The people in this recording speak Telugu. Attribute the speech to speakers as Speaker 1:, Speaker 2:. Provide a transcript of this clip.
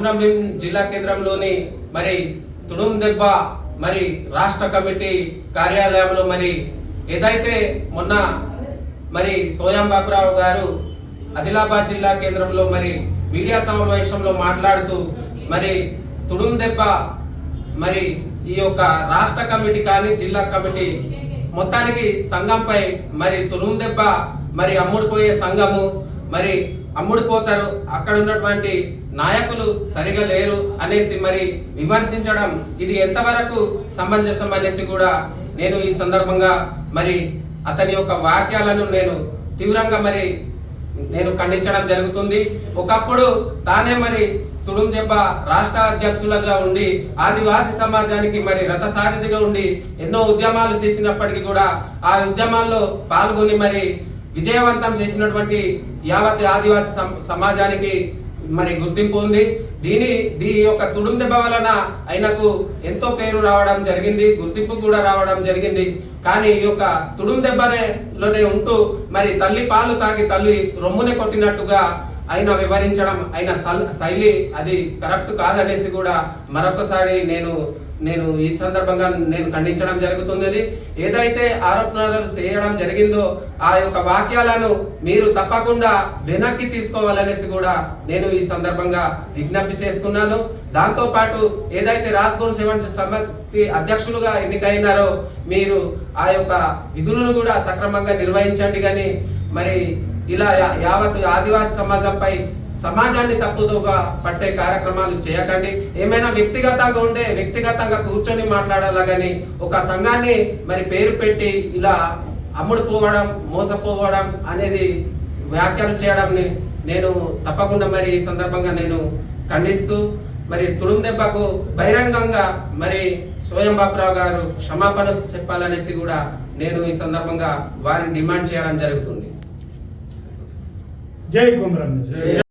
Speaker 1: కుమ్రంభీం జిల్లా కేంద్రంలోని మరి తుడుం దెబ్బ మరి రాష్ట్ర కమిటీ కార్యాలయంలో మరి ఏదైతే మొన్న మరి సోయం బాబురావు గారు ఆదిలాబాద్ జిల్లా కేంద్రంలో మరి మీడియా సమావేశంలో మాట్లాడుతూ మరి తుడుం దెబ్బ మరి ఈ యొక్క రాష్ట్ర కమిటీ కానీ జిల్లా కమిటీ మొత్తానికి సంఘంపై మరి తుడుం దెబ్బ మరి అమ్ముడుపోయే సంఘము మరి అమ్ముడుపోతారు అక్కడ ఉన్నటువంటి నాయకులు సరిగా లేరు అనేసి మరి విమర్శించడం ఇది ఎంతవరకు సమంజసం అనేసి కూడా నేను ఈ సందర్భంగా మరి అతని యొక్క వాక్యాలను నేను తీవ్రంగా మరి నేను ఖండించడం జరుగుతుంది. ఒకప్పుడు తానే మరి తుడుంజెబ్బ రాష్ట్ర అధ్యక్షులుగా ఉండి ఆదివాసీ సమాజానికి మరి రథసారథిగా ఉండి ఎన్నో ఉద్యమాలు చేసినప్పటికీ కూడా ఆ ఉద్యమాల్లో పాల్గొని మరి విజయవంతం చేసినటువంటి యావత్ ఆదివాసీ సమాజానికి మరి గుర్తింపు ఉంది. దీని దీని యొక్క తుడుం దెబ్బ వలన ఆయనకు ఎంతో పేరు రావడం జరిగింది గుర్తింపు కూడా రావడం జరిగింది. కానీ ఈ యొక్క తుడుం దెబ్బనే ఉంటూ మరి తల్లి పాలు తాగి తల్లి రొమ్మునే కొట్టినట్టుగా ఆయన వివరించడం ఆయన సల్- శైలి అది కరెక్ట్ కాదనేసి కూడా మరొకసారి నేను నేను ఈ సందర్భంగా నేను ఖండించడం జరుగుతున్నది. ఏదైతే ఆరోపణలు చేయడం జరిగిందో ఆ యొక్క వాక్యాలను మీరు తప్పకుండా వెనక్కి తీసుకోవాలనేసి కూడా నేను ఈ సందర్భంగా విజ్ఞప్తి చేస్తున్నాను. దాంతో పాటు ఏదైతే రాజ్భవన్ సెవెన్ సమితి అధ్యక్షులుగా ఎన్నికైనారో మీరు ఆ యొక్క విధులను కూడా సక్రమంగా నిర్వహించండి కానీ మరి ఇలా యా- యావత్ ఆదివాసీ సమాజంపై సమాజాన్ని తప్పుదోగా పట్టే కార్యక్రమాలు చేయకండి. ఏమైనా వ్యక్తిగతంగా ఉండే వ్యక్తిగతంగా కూర్చొని మాట్లాడాలా కానీ ఒక సంఘాన్ని మరి పేరు పెట్టి ఇలా అమ్ముడుపోవడం మోసపోవడం అనేది వ్యాఖ్యలు చేయడంని నేను తప్పకుండా మరి ఈ సందర్భంగా నేను ఖండిస్తూ మరి తుడుం దెబ్బకు బహిరంగంగా మరి స్వయం బాబురావు గారు క్షమాపణ చెప్పాలనేసి కూడా నేను ఈ సందర్భంగా వారిని డిమాండ్ చేయడం జరుగుతుంది.
Speaker 2: जय कुमरम